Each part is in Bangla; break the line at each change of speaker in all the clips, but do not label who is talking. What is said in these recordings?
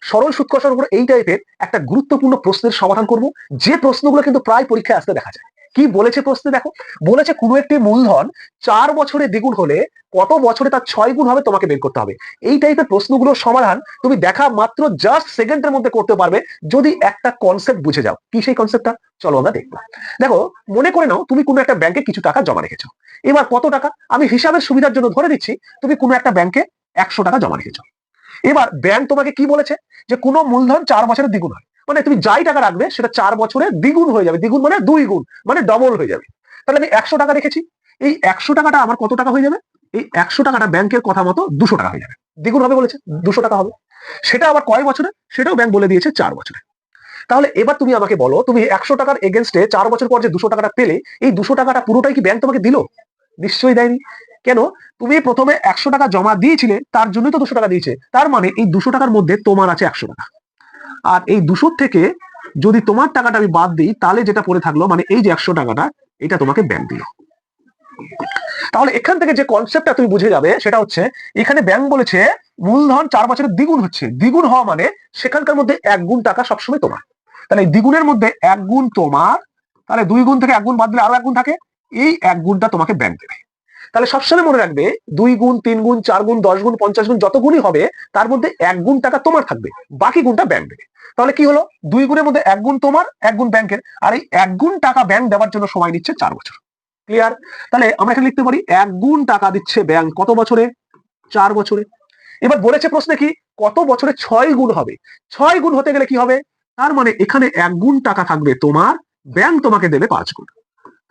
সরল সুদ উপর এই টাইপের একটা গুরুত্বপূর্ণ প্রশ্নের সমাধান করব। যে প্রশ্নগুলো কিন্তু প্রায় পরীক্ষায় আসতে দেখা যায়। কি বলেছে প্রশ্নে দেখো? বলেছে কোনো একটি মূলধন চার বছরে দ্বিগুণ হলে কত বছরে তার ছয় গুণ হবে তোমাকে বের করতে হবে। এই টাইপের প্রশ্নগুলোর সমাধান তুমি দেখা মাত্র জাস্ট সেকেন্ডের মধ্যে করতে পারবে যদি একটা কনসেপ্ট বুঝে যাও। কি সেই কনসেপ্টটা চলো আমরা দেখব। দেখো, মনে করে নাও তুমি কোনো একটা ব্যাংকে কিছু টাকা জমা রেখেছো। এবার কত টাকা? আমি হিসাবের সুবিধার জন্য ধরে দিচ্ছি, তুমি কোনো একটা ব্যাংকে একশো টাকা জমা রেখেছো। এবার ব্যাংক তোমাকে কি বলেছে? যে কোনো মূলধন চার বছরের দ্বিগুণ হয়। মানে তুমি যাই টাকা রাখবে, সেটা চার বছরে দ্বিগুণ হয়ে যাবে। দ্বিগুণ মানে দুই গুণ মানে ডবল হয়ে যাবে। তাহলে আমি একশো টাকা রেখেছি। এই একশো টাকাটা আমার কত টাকা হয়ে যাবে? এই একশো টাকাটা ব্যাংকের কথা মতো দুশো টাকা হয়ে যাবে। দ্বিগুণ হবে বলেছে, দুশো টাকা হবে। সেটা আবার কয় বছরে? সেটাও ব্যাংক বলে দিয়েছে চার বছরে। তাহলে এবার তুমি আমাকে বলো, তুমি একশো টাকার এগেনস্টে চার বছর পর যে দুশো টাকাটা পেলে, এই দুশো টাকাটা পুরোটাই কি ব্যাংক তোমাকে দিল? নিশ্চয়ই দেয়নি। কেন? তুমি প্রথমে একশো টাকা জমা দিয়েছিলে, তার জন্যই তো দুশো টাকা দিয়েছে। তার মানে এই দুশো টাকার মধ্যে তোমার আছে একশো টাকা। আর এই দুশো থেকে যদি তোমার টাকাটা আমি বাদ দিই, তাহলে যেটা পড়ে থাকল মানে এই যে একশো টাকাটা, এটা তোমাকে ব্যাংক দিল। তাহলে এখান থেকে যে কনসেপ্টটা তুমি বুঝে যাবে, সেটা হচ্ছে, এখানে ব্যাংক বলেছে, মূলধন চার বছরের দ্বিগুণ হচ্ছে। দ্বিগুণ হওয়া মানে সেখানকার মধ্যে এক গুণ টাকা সবসময় তোমার। তাহলে দ্বিগুণের মধ্যে এক গুণ তোমার, তাহলে দুই গুণ থেকে এক গুণ বাদ দিলে আরও এক গুণ থাকে। এই এক গুণটা তোমাকে ব্যাংক দেবে। তাহলে সবসময় মনে রাখবে, দুই গুণ, তিন গুণ, চার গুণ, দশ গুণ, পঞ্চাশ গুণ, যত গুণই হবে, তার মধ্যে এক গুণ টাকা তোমার থাকবে, বাকি গুণটা ব্যাংক দেবে তাহলে কি হলো? দুই গুণের মধ্যে এক গুণ তোমার, এক গুণ ব্যাংকের আর এই এক গুণ টাকা ব্যাংক দেওয়ার জন্য সময় নিচ্ছে চার বছর। ক্লিয়ার তাহলে আমরা এখানে লিখতে পারি, এক গুণ টাকা দিচ্ছে ব্যাংক কত বছরে? চার বছরে। এবার বলেছে প্রশ্নে কি, কত বছরে ছয় গুণ হবে? ছয় গুণ হতে গেলে কি হবে? তার মানে এখানে এক গুণ টাকা থাকবে তোমার ব্যাংক তোমাকে দেবে পাঁচ গুণ।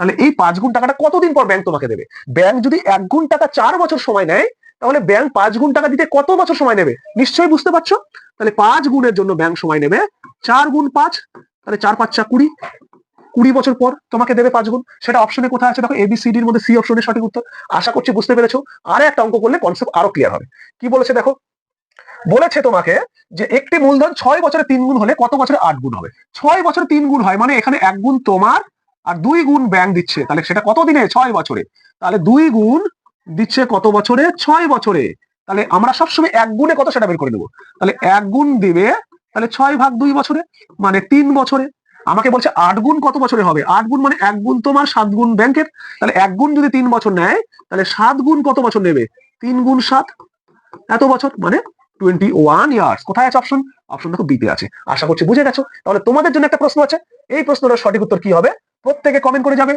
তাহলে এই পাঁচ গুণ টাকাটা কতদিন পর ব্যাংক তোমাকে দেবে? ব্যাংক যদি এক গুণ টাকা চার বছর সময় নেয়, তাহলে ব্যাংক পাঁচ গুণ টাকা দিতে কত বছর সময় নেবে? নিশ্চয়ই বুঝতে পারছ? তাহলে পাঁচ গুণের জন্য ব্যাংক সময় নেবে চার গুণ পাঁচ, তাহলে চার পাঁচ চা কুড়ি। কুড়ি বছর পর তোমাকে দেবে পাঁচ গুণ। সেটা অপশনে কোথায় আছে? দেখো এবিসিডির মধ্যে সি অপশনের সঠিক উত্তর। আশা করছি বুঝতে পেরেছ। আরে একটা অঙ্ক করলে কনসেপ্ট আরও ক্লিয়ার হবে। কি বলেছে দেখো? বলেছে তোমাকে যে একটি মূলধন ছয় বছরে তিন গুণ হলে কত বছরে আট গুণ হবে? ছয় বছরে তিন গুণ হয় মানে এখানে এক গুণ তোমার আর দুই গুণ ব্যাংক দিচ্ছে, তাহলে সেটা কত দিনে? ছয় বছরে। তাহলে দুই গুণ দিচ্ছে কত বছরে? ছয় বছরে। তাহলে আমরা সবসময় এক গুণে কত সেটা বের করে দেবো তাহলে এক গুণ দিবে তাহলে ছয় ভাগ দুই বছরে মানে তিন বছরে। আমাকে বলছে আট গুণ কত বছরে হবে? আট গুণ মানে এক গুণ তোমার, সাত গুণ ব্যাংকের তাহলে এক গুণ যদি তিন বছর নেয়, তাহলে সাত গুণ কত বছর নেবে? তিন গুণ সাত। এত বছর মানে টোয়েন্টি ওয়ান ইয়ার্স কোথায় আছে অপশন অপশন দেখো বিতে আছে। আশা করছি বুঝে গেছো? তাহলে তোমাদের জন্য একটা প্রশ্ন আছে। এই প্রশ্নটার সঠিক উত্তর কি হবে? প্রত্যেকে কমেন্ট করে যাবে।